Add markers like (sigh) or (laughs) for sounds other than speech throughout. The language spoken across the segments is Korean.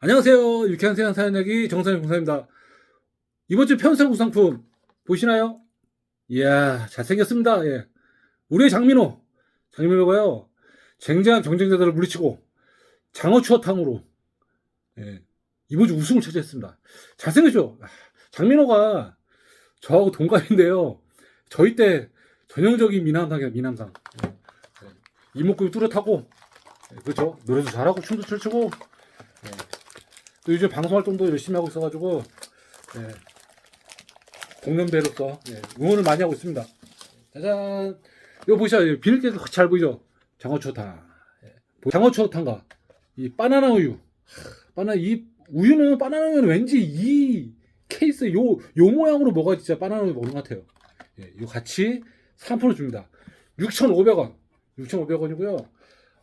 안녕하세요. 유쾌한 세상 사연하기 정선영 공사입니다. 이번 주 편성 구상품 보시나요? 이야, 잘생겼습니다. 예. 우리의 장민호. 장민호가요, 쟁쟁한 경쟁자들을 물리치고 장어 추어탕으로 예, 이번 주 우승을 차지했습니다. 잘생겼죠? 아, 장민호가 저하고 동갑인데요. 저희 때 전형적인 미남상이에요, 미남상. 예. 예. 이목구비 뚜렷하고, 예, 그렇죠? 노래도 잘하고, 춤도 잘 추고, 예. 또 요즘 방송 활동도 열심히 하고 있어가지고 예, 공연배로서 예, 응원을 많이 하고 있습니다. 짜잔. 이거 보시죠. 비닐깨 잘 보이죠? 장어초탕. 예. 장어초탕과 이 바나나 우유. 바나 이 우유는 바나나 우유는 왠지 이 케이스 요 요 모양으로 먹어야 진짜 바나나 우유 먹는 것 같아요. 예, 이거 같이 3%를 줍니다. 6,500원. 6,500원이고요.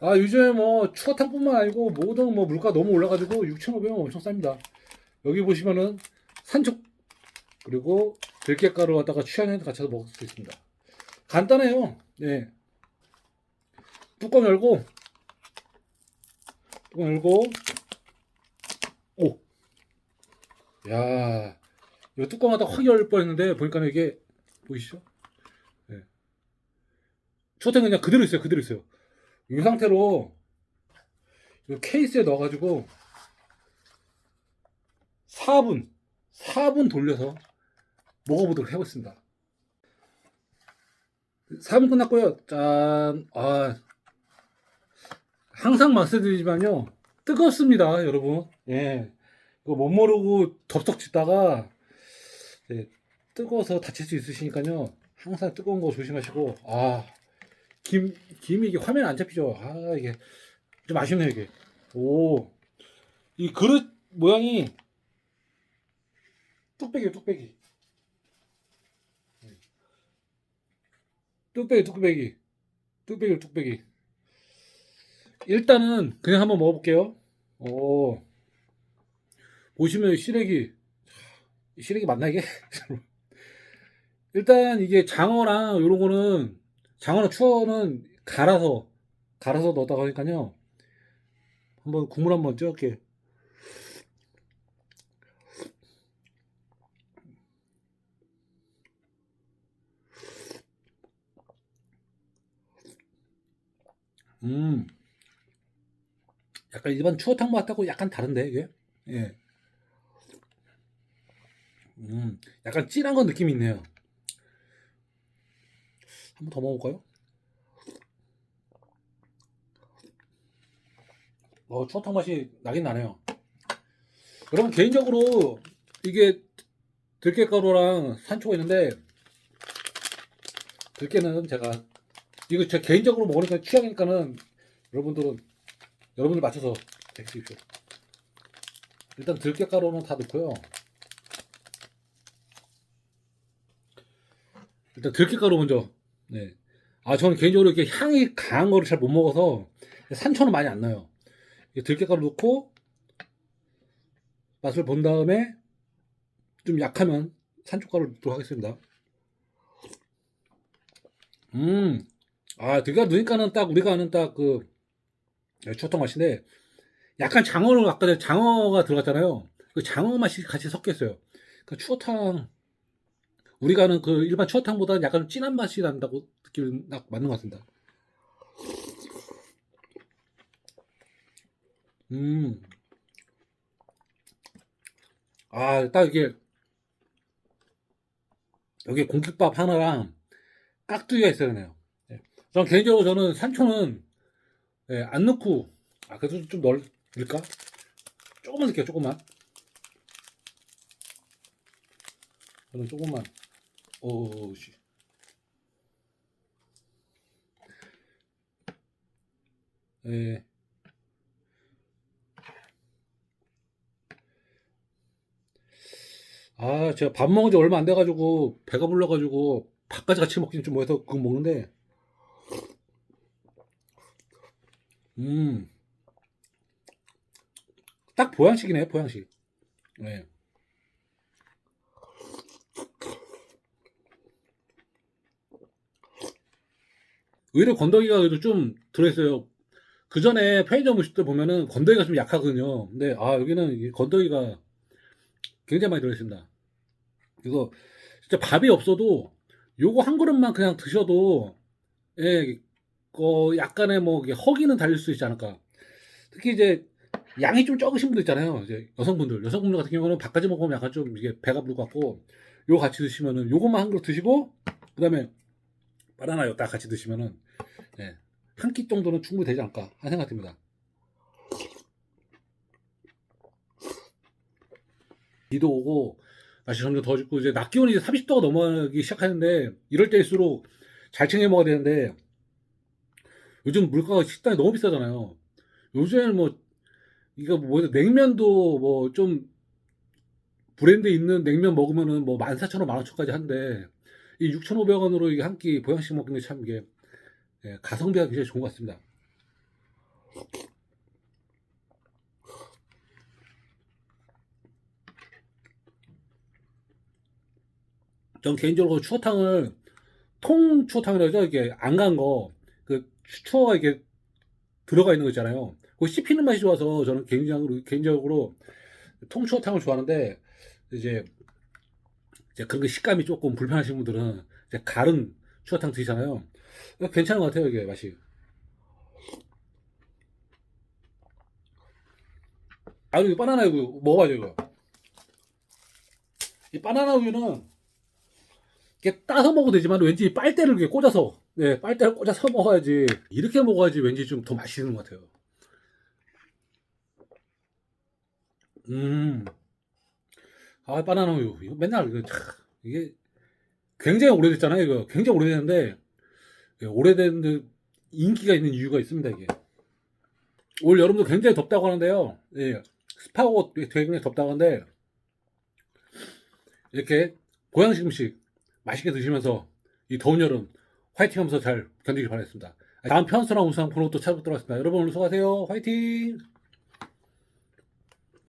아, 요즘에 뭐 추어탕뿐만 아니고 모든 뭐 물가 너무 올라가지고 6,500원 엄청 쌉니다. 여기 보시면은 산적 그리고 들깨가루 갖다가 취향에 같이 먹을 수 있습니다. 간단해요. 네. 뚜껑 열고 뚜껑 열고 오. 야. 이 뚜껑 갖다 확 열 뻔했는데 보니까 이게 보이시죠? 네. 추어탕 그냥 그대로 있어요. 그대로 있어요. 이 상태로 이 케이스에 넣어가지고 4분 4분 돌려서 먹어보도록 해보겠습니다. 4분 끝났고요. 짠. 아, 항상 말씀드리지만요. 뜨겁습니다 여러분. 예. 이거 못 모르고 덥석 짓다가 예, 뜨거워서 다칠 수 있으시니까요. 항상 뜨거운 거 조심하시고 아 김, 김이 이게 화면 안 잡히죠. 아, 이게 좀 아쉽네요, 이게. 오. 이 그릇 모양이 뚝배기요, 뚝배기. 뚝배기, 뚝배기. 뚝배기, 뚝배기. 일단은 그냥 한번 먹어볼게요. 오. 보시면 시래기. 이 시래기 맞나, 이게? (laughs) 일단 이게 장어랑 요런 거는 장어나 추어는 갈아서 갈아서 넣었다고 하니까요. 한번 국물 한번 쪄게 음. 약간 일반 추어탕 맛하고 약간 다른데 이게? 예. 음. 약간 진한 건 느낌이 있네요. 한 번 더 먹어볼까요? 어, 추어탕 맛이 나긴 나네요. 여러분, 개인적으로 이게 들깨가루랑 산초가 있는데, 들깨는 제가, 이거 제 개인적으로 먹으니까 취향이니까는 여러분들은, 여러분들 맞춰서 드십시오. 일단 들깨가루는 다 넣고요. 일단 들깨가루 먼저 네. 아, 저는 개인적으로 이렇게 향이 강한 거를 잘 못 먹어서 산초는 많이 안 나요. 들깨가루 넣고 맛을 본 다음에 좀 약하면 산초가루 넣도록 하겠습니다. 음, 아, 들깨가 넣으니까는 딱 우리가 아는 딱 그 추어탕 맛인데 약간 장어를 아까 장어가 들어갔잖아요. 그 장어 맛이 같이 섞였어요. 그 추어탕 우리가 아는 그 일반 추어탕보다는 약간 진한 맛이 난다고 느끼는 딱 맞는 것 같습니다. 음. 아, 딱 이게 여기 공깃밥 하나랑 깍두기가 있어야 되네요. 예. 개인적으로 저는 산초는 예, 안 넣고 아 그래도 좀 넣을까? 조금만 넣을게요, 조금만. 저는 조금만. 오씨. 예. 아, 제가 밥 먹은 지 얼마 안 돼가지고, 배가 불러가지고, 밥까지 같이 먹긴 좀 뭐해서 그거 먹는데, 음. 딱 보양식이네, 보양식. 네. 의외로 건더기가 그래도 좀 들어있어요. 그 전에 편의점 음식들 보면은 건더기가 좀 약하거든요. 근데 아 여기는 이 건더기가 굉장히 많이 들어있습니다. 그래서 진짜 밥이 없어도 요거 한 그릇만 그냥 드셔도 예, 어, 약간의 뭐 허기는 달릴 수 있지 않을까. 특히 이제 양이 좀 적으신 분들 있잖아요. 이제 여성분들, 여성분들 같은 경우는 밥까지 먹으면 약간 좀 이게 배가 부를 것 같고 요거 같이 드시면은 요것만 한 그릇 드시고 그다음에 바나나요 딱 같이 드시면은 예, 한끼 정도는 충분히 되지 않을까 하는 생각 듭니다. 비도 오고 날씨 점점 더워지고 이제 낮 기온이 이제 30도가 넘어가기 시작하는데 이럴 때일수록 잘 챙겨 먹어야 되는데 요즘 물가가 식당이 너무 비싸잖아요. 요즘에는 뭐 이거 뭐 냉면도 뭐 좀 브랜드 있는 냉면 먹으면은 뭐 14,000원, 15,000원까지 한데 이 6,500원으로 이게 한 끼 보양식 먹는 게 참 이게 예, 가성비가 굉장히 좋은 것 같습니다. 전 개인적으로 추어탕을 통 추어탕이라고 하죠. 이게 안 간 거, 그 추어가 이게 들어가 있는 거 있잖아요. 그 씹히는 맛이 좋아서 저는 개인적으로, 개인적으로 통 추어탕을 좋아하는데, 이제, 이제 그런 게 식감이 조금 불편하신 분들은 이제 가른 추어탕 드시잖아요. 괜찮은 것 같아요, 이게 맛이. 아, 이거 바나나 우유 먹어봐야죠, 이거. 이 바나나 우유는 이렇게 따서 먹어도 되지만 왠지 빨대를 이렇게 꽂아서, 네, 빨대를 꽂아서 먹어야지. 이렇게 먹어야지 왠지 좀 더 맛있는 것 같아요. 음. 아, 바나나 우유. 이거 맨날, 이거, 참, 이게 굉장히 오래됐잖아요, 이거. 굉장히 오래됐는데, 예, 오래됐는데 인기가 있는 이유가 있습니다, 이게. 올 여름도 굉장히 덥다고 하는데요. 예, 습하고 굉장히 덥다고 하는데, 이렇게 고양식 음식 맛있게 드시면서 이 더운 여름 화이팅 하면서 잘 견디길 바라겠습니다. 다음 편수랑 우상 프로 또 찾아뵙도록 하겠습니다. 여러분 오늘 수고하세요. 화이팅!